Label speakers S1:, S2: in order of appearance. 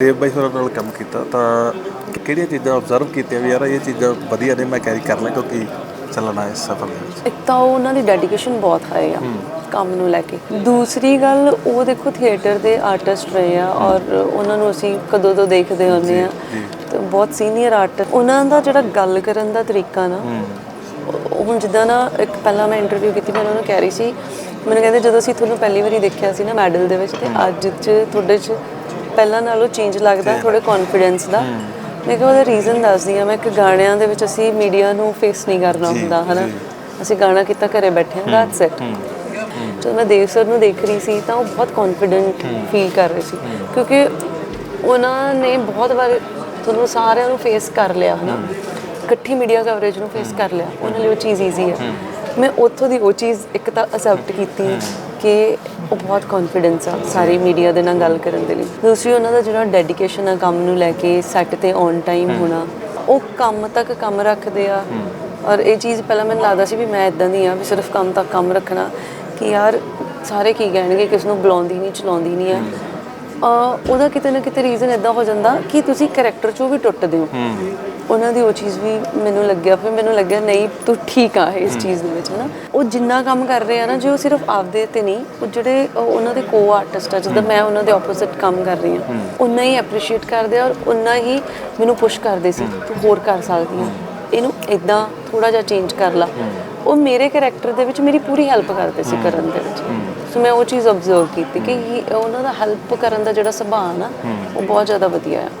S1: ਦੇਵ ਬਾਈ ਹੋਰਾਂ ਨਾਲ ਕੰਮ ਕੀਤਾ ਤਾਂ ਕਿਹੜੀਆਂ ਚੀਜ਼ਾਂ ਆਬਜ਼ਰਵ ਕੀਤੀਆਂ ਵੀ ਯਾਰ ਇਹ ਚੀਜ਼ਾਂ ਵਧੀਆ ਨੇ ਮੈਂ ਕੈਰੀ ਕਰ ਲਾਂ ਕਿਉਂਕਿ ਚੱਲਣਾ ਦੇ ਵਿੱਚ।
S2: ਇੱਕ ਤਾਂ ਉਹ ਉਹਨਾਂ ਦੀ ਡੈਡੀਕੇਸ਼ਨ ਬਹੁਤ ਹਾਈ ਆ ਕੰਮ ਨੂੰ ਲੈ ਕੇ। ਦੂਸਰੀ ਗੱਲ ਉਹ ਦੇਖੋ ਥੀਏਟਰ ਦੇ ਆਰਟਿਸਟ ਰਹੇ ਆ ਔਰ ਉਹਨਾਂ ਨੂੰ ਅਸੀਂ ਕਦੋਂ ਤੋਂ ਦੇਖਦੇ ਹੁੰਦੇ ਆ। ਤੇ ਬਹੁਤ ਸੀਨੀਅਰ ਆਰਟਿਸਟ ਉਹਨਾਂ ਦਾ ਜਿਹੜਾ ਗੱਲ ਕਰਨ ਦਾ ਤਰੀਕਾ ਨਾ ਉਹ- ਹੁਣ ਜਿੱਦਾਂ ਨਾ ਇੱਕ ਪਹਿਲਾਂ ਮੈਂ ਇੰਟਰਵਿਊ ਕੀਤੀ ਮੈਂ ਉਹਨਾਂ ਨੂੰ ਕਹਿ ਰਹੀ ਸੀ ਮੈਨੂੰ ਕਹਿੰਦੇ ਜਦੋਂ ਅਸੀਂ ਤੁਹਾਨੂੰ ਪਹਿਲੀ ਵਾਰੀ ਦੇਖਿਆ ਸੀ ਨਾ ਮੈਡਲ ਦੇ ਵਿੱਚ ਤੇ ਅੱਜ 'ਚ ਤੁਹਾਡੇ 'ਚ ਪਹਿਲਾਂ ਨਾਲੋਂ ਚੇਂਜ ਲੱਗਦਾ ਥੋੜੇ ਕੌਨਫੀਡੈਂਸ ਦਾ। ਮੈਂ ਕਿਹਾ ਉਹਦਾ ਰੀਜ਼ਨ ਦੱਸਦੀ ਆ ਮੈਂ ਕਿ ਗਾਣਿਆਂ ਦੇ ਵਿੱਚ ਅਸੀਂ ਮੀਡੀਆ ਨੂੰ ਫੇਸ ਨਹੀਂ ਕਰਨਾ ਹੁੰਦਾ ਹਨਾ? ਅਸੀਂ ਗਾਣਾ ਕੀਤਾ ਘਰੇ ਬੈਠੇ ਹਾਂ ਦੈਟਸ ਇਟ ਜਦੋਂ ਮੈਂ ਦੇਵ ਸਰ ਨੂੰ ਦੇਖ ਰਹੀ ਸੀ ਤਾਂ ਉਹ ਬਹੁਤ ਕੌਨਫੀਡੈਂਟ ਫੀਲ ਕਰ ਰਹੇ ਸੀ। ਕਿਉਂਕਿ ਉਹਨਾਂ ਨੇ ਬਹੁਤ ਵਾਰ ਤੁਹਾਨੂੰ ਸਾਰਿਆਂ ਨੂੰ ਫੇਸ ਕਰ ਲਿਆ ਹਨਾ? ਇਕੱਠੀ ਮੀਡੀਆ ਕਵਰੇਜ ਨੂੰ ਫੇਸ ਕਰ ਲਿਆ। ਉਹਨਾਂ ਲਈ ਉਹ ਚੀਜ਼ ਈਜ਼ੀ ਹੈ। ਮੈਂ ਉੱਥੋਂ ਦੀ ਉਹ ਚੀਜ਼ ਇੱਕ ਤਾਂ ਅਸੈਪਟ ਕੀਤੀ ਕਿ ਉਹ ਬਹੁਤ ਕੌਨਫੀਡੈਂਸ ਆ ਸਾਰੀ ਮੀਡੀਆ ਦੇ ਨਾਲ ਗੱਲ ਕਰਨ ਦੇ ਲਈ। ਦੂਸਰੀ ਉਹਨਾਂ ਦਾ ਜਿਹੜਾ ਡੈਡੀਕੇਸ਼ਨ ਆ ਕੰਮ ਨੂੰ ਲੈ ਕੇ ਸੈੱਟ ਤੇ ਔਨ ਟਾਈਮ ਹੋਣਾ ਉਹ ਕੰਮ ਤੱਕ ਕੰਮ ਰੱਖਦੇ ਆ। ਔਰ ਇਹ ਚੀਜ਼ ਪਹਿਲਾਂ ਮੈਨੂੰ ਲੱਗਦਾ ਸੀ ਵੀ ਮੈਂ ਇਦਾਂ ਦੀ ਆ ਵੀ ਸਿਰਫ ਕੰਮ ਤੱਕ ਕੰਮ ਰੱਖਣਾ ਕਿ ਯਾਰ ਸਾਰੇ ਕੀ ਕਹਿਣਗੇ ਕਿਸ ਨੂੰ ਬੁਲਾਉਂਦੀ ਨਹੀਂ ਚਲਾਉਂਦੀ ਨਹੀਂ ਆ। ਉਹਦਾ ਕਿਤੇ ਨਾ ਕਿਤੇ ਰੀਜ਼ਨ ਇਦਾਂ ਹੋ ਜਾਂਦਾ ਕਿ ਤੁਸੀਂ ਕੈਰੈਕਟਰ ਚੋਂ ਵੀ ਟੁੱਟਦੇ ਹੋ। ਉਹਨਾਂ ਦੀ ਉਹ ਚੀਜ਼ ਵੀ ਮੈਨੂੰ ਲੱਗਿਆ ਫਿਰ ਮੈਨੂੰ ਲੱਗਿਆ ਨਹੀਂ ਤੂੰ ਠੀਕ ਆ ਇਸ ਚੀਜ਼ ਦੇ ਵਿੱਚ ਹਨਾ? ਉਹ ਜਿੰਨਾ ਕੰਮ ਕਰ ਰਹੇ ਆ ਨਾ ਜੇ ਉਹ ਸਿਰਫ ਆਪਦੇ ਤੇ ਨਹੀਂ ਉਹ ਜਿਹੜੇ ਉਹ ਉਹਨਾਂ ਦੇ ਕੋ ਆਰਟਿਸਟ ਆ ਜਿੱਦਾਂ ਮੈਂ ਉਹਨਾਂ ਦੇ ਆਪੋਜ਼ਿਟ ਕੰਮ ਕਰ ਰਹੀ ਹਾਂ ਉਨਾ ਹੀ ਐਪਰੀਸ਼ੀਏਟ ਕਰਦੇ ਆ ਔਰ ਉਨਾ ਹੀ ਮੈਨੂੰ ਪੁਸ਼ ਕਰਦੇ ਸੀ ਤੂੰ ਹੋਰ ਕਰ ਸਕਦੀ ਆ। ਇਹਨੂੰ ਇਦਾਂ ਥੋੜਾ ਜਿਹਾ ਚੇਂਜ ਕਰ ਲਾ। ਉਹ ਮੇਰੇ ਕੈਰੈਕਟਰ ਦੇ ਵਿੱਚ ਮੇਰੀ ਪੂਰੀ ਹੈਲਪ ਕਰਦੇ ਸੀ ਕਰਨ ਦੇ ਵਿੱਚ। ਸੋ ਮੈਂ ਉਹ ਚੀਜ਼ ਆਬਜ਼ਰਵ ਕੀਤੀ ਕਿ ਉਹਨਾਂ ਦਾ ਹੈਲਪ ਕਰਨ ਦਾ ਜਿਹੜਾ ਸੁਭਾਅ ਨਾ ਉਹ ਬਹੁਤ ਜ਼ਿਆਦਾ ਵਧੀਆ ਆ।